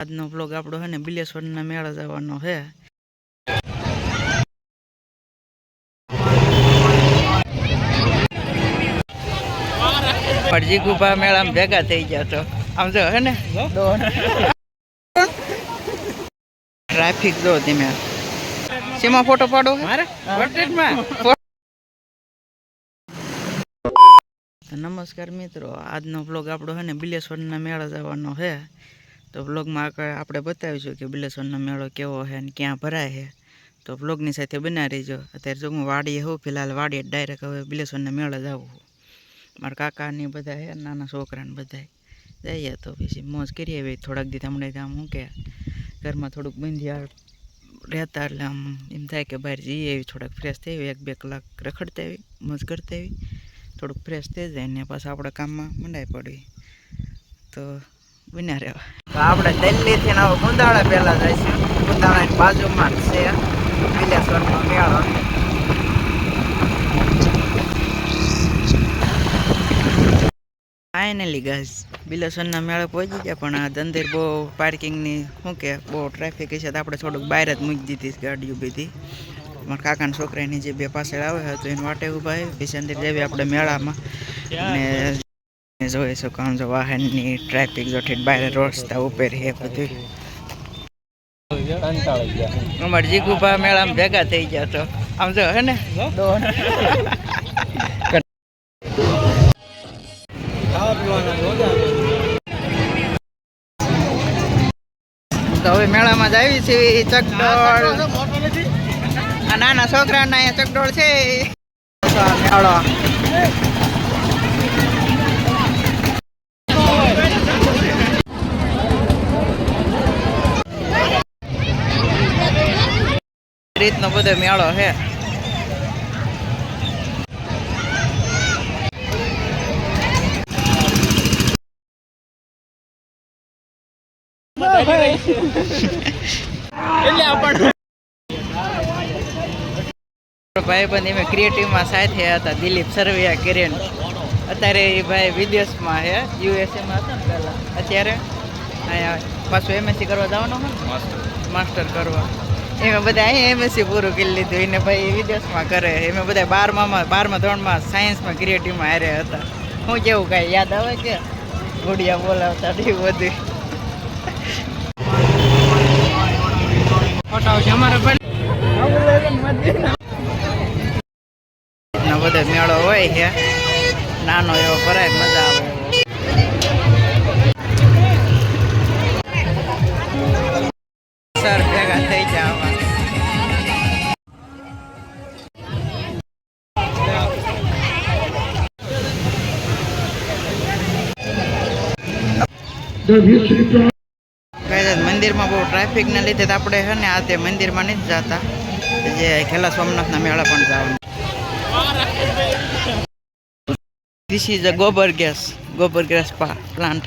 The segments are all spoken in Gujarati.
આજનો બ્લોગ આપણો હે ને બિલેશ્વરના મેળા જવાનો છે પડજી ગુફા મેળામાં ભેગા થઈ ગયા તો. આમ જો હે ને? ટ્રાફિક જો તમે શેમાં ફોટો પાડો નમસ્કાર મિત્રો આજનો બ્લોગ આપણો છે ને બિલેશ્વરના મેળા જવાનો છે તો બ્લોગમાં આગળ આપણે બતાવીશું કે બિલેશ્વરનો મેળો કેવો છે અને ક્યાં ભરાય છે. તો બ્લોગની સાથે બનાવી રહીજો. અત્યારે જો હું વાડીએ હોઉં, ફિલહાલ વાડીએ ડાયરેક્ટ હવે બિલેશ્વરના મેળા જાઉં મારા કાકાની બધા છે, નાના છોકરાને બધા જઈએ તો પછી મોજ કરીએ. આવી થોડાક દી હમણાં આમ શું કે ઘરમાં થોડુંક બંધિયા રહેતા એટલે આમ એમ થાય કે બહાર જઈએ એવી થોડાક ફ્રેશ થઈ એક બે કલાક રખડતા આવી, મોજ કરતા આવી. થોડુંક ફ્રેશ થઈ જાય ને પાછા આપણા કામમાં મંડાઈ પડવી તો બન્યા રહેવા. આપણે દિલ્હીથી હવે ગુંદાળા પહેલા જઈશું ગુંદાળાની બાજુમાં જ છે. બિલેશ્વરનો મેળો. ફાઇનલી ગાઈસ બિલેશ્વરના મેળે પહોંચી ગયા, પણ આ ધંધેર બહુ પાર્કિંગની શું કે, બહુ ટ્રાફિક હશે તો આપણે થોડુંક બહાર જ મૂકી દીધી ગાડી ઊભી હતી મારા કાકાના છોકરાની જે બે પાછળ આવે તો એને વાટે ઊભા છે. પછી અંદર જઈએ આપણે મેળામાં. અને જોઈ શકો આમ જો વાહનની ટ્રાફિક જો ઠેઠ બહાર રસ્તા ઉપર છે બધું. અમારે જીગુભા મેળામાં ભેગા થઈ ગયા તો. આમ જો હે ને? હવે મેળામાં જ આવી છે ચકડોળ. નાના છોકરાના અહીંયા ચકડોળ છે. મેળો રીતનો બધો મેળો છે. ભાઈ બંધ એમ ક્રિએટિવમાં સાથે હતા દિલીપ સરવૈયા કિરણ અત્યારે એ ભાઈ વિદેશમાં છે યુએસએમાં હતો ને પહેલાં. અત્યારે અહીંયા પાછું એમએસસી કરવા જવાનો માસ્ટર કરવા. એમાં બધા અહીંયા એમએસસી પૂરું કરી લીધું. એને ભાઈ વિદેશમાં કરે. એમાં બધા બારમામાં બારમા ધોરણમાં સાયન્સમાં ક્રિએટિવમાં હારે હતા. હું કેવું કાંઈ યાદ આવે કે? ઘોડિયા બોલાવતા એવું બધું. બધા બધો મેળો હોય છે. નાનો એવો ભરાય મજા મંદિરમાં બહુ ટ્રાફિકને લીધે આપણે છે ને આ તે મંદિરમાં નથી જતા. જે ખેલા સોમનાથના મેળા પણ ધીસ ઇઝ ગોબર ગેસ ગોબર ગેસ પ્લાન્ટ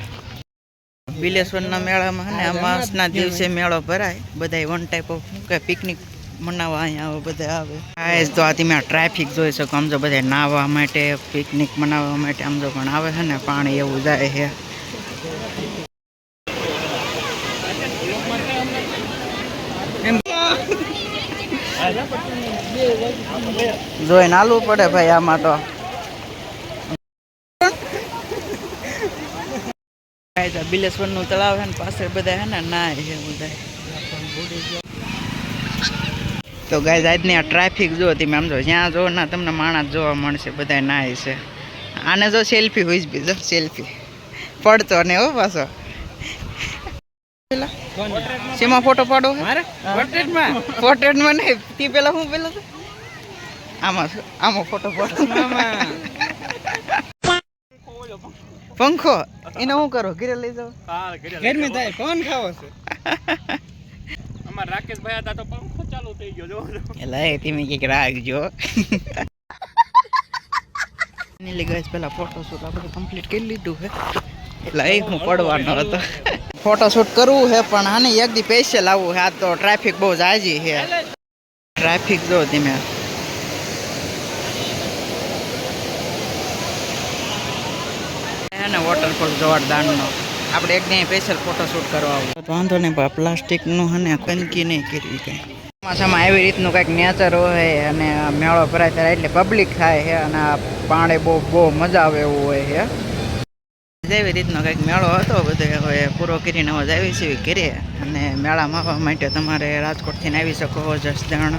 બિલેશ્વરના મેળામાં ને અમાસના દિવસે મેળો ભરાય. બધા વન ટાઈપ ઓફ કે પિકનિક મનાવવા અહીંયા આવે, બધા આવે. આ તો આ તમે ટ્રાફિક જોઈ શકો. આમ જો બધા નાહવા માટે પિકનિક મનાવવા માટે આમ જો પણ આવે છે ને, પાણી એવું જાય છે જોઈને હાલવું પડે ભાઈ આમાં તો. બિલેશ્વરનું તળાવ છે ને પાછળ બધા હે ને નાય છે બધા. તો ગાય આજની આ ટ્રાફિક જો તમે આમ જો જ્યાં જો ના તમને માણસ જોવા મળશે બધા નાય છે. આને જો સેલ્ફી હોય બી જો સેલ્ફી પડતો ને હો પાછો. શેમાં ફોટો પાડો પોર્ટ્રેટમાં પોર્ટ્રેટમાં નહીં. તી પેલા હું પેલા? આમાં આમાં ફોટો પાડો. પંખો. એને હું કરો? ઘરે લઈ જાવ ઘરમાં થાય. કોણ ખાવો છે? અમાર રાકેશભાઈ હતા તો પંખો ચાલુ થઈ ગયો જો એટલે એ તમે કંઈક રાખજો નીલી ગઈ પેલા ફોટોશૂટ આપણે કમ્પ્લીટ કરી લીધું છે એ પડવાનો હતો. ફોટોશૂટ કરવું છે પણ આને એક દી પૈસે આવવું છે આ તો ટ્રાફિક બહુ જાજી છે. ટ્રાફિક જો તમે ને વોટરફોલ જોરદારનો આપણે એક દી સ્પેશિયલ ફોટોશૂટ કરવા આવું. વાંધો નહીં પણ પ્લાસ્ટિકનું હે ને કંદકી નહીં કરવી કંઈ. ચોમાસામાં આવી રીતનું કંઈક નેચર હોય અને મેળો ભરાય ત્યારે એટલે પબ્લિક થાય છે અને આ પાણી બહુ બહુ મજા આવે એવું હોય છે. જેવી રીતનો કંઈક મેળો હતો બધો હવે પૂરો કરીને હવે આવી છે ઘરે. અને મેળામાં આવવા માટે તમારે રાજકોટથી આવી શકો જસદણ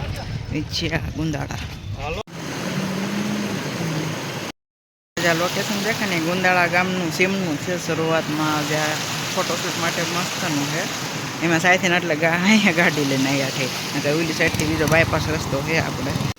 વિછિયા ગુંદાળા. લોકેશન દેખે ને ગુંદાળા ગામનું સીમનું છે શરૂઆતમાં જ્યાં ફોટોશૂટ માટે મસ્તનું છે. એમાં સાયથી એટલે અહીંયા ગાડી લઈને આવ્યા છે. ઓલી સાઈડથી બીજો બાયપાસ રસ્તો છે આપણે.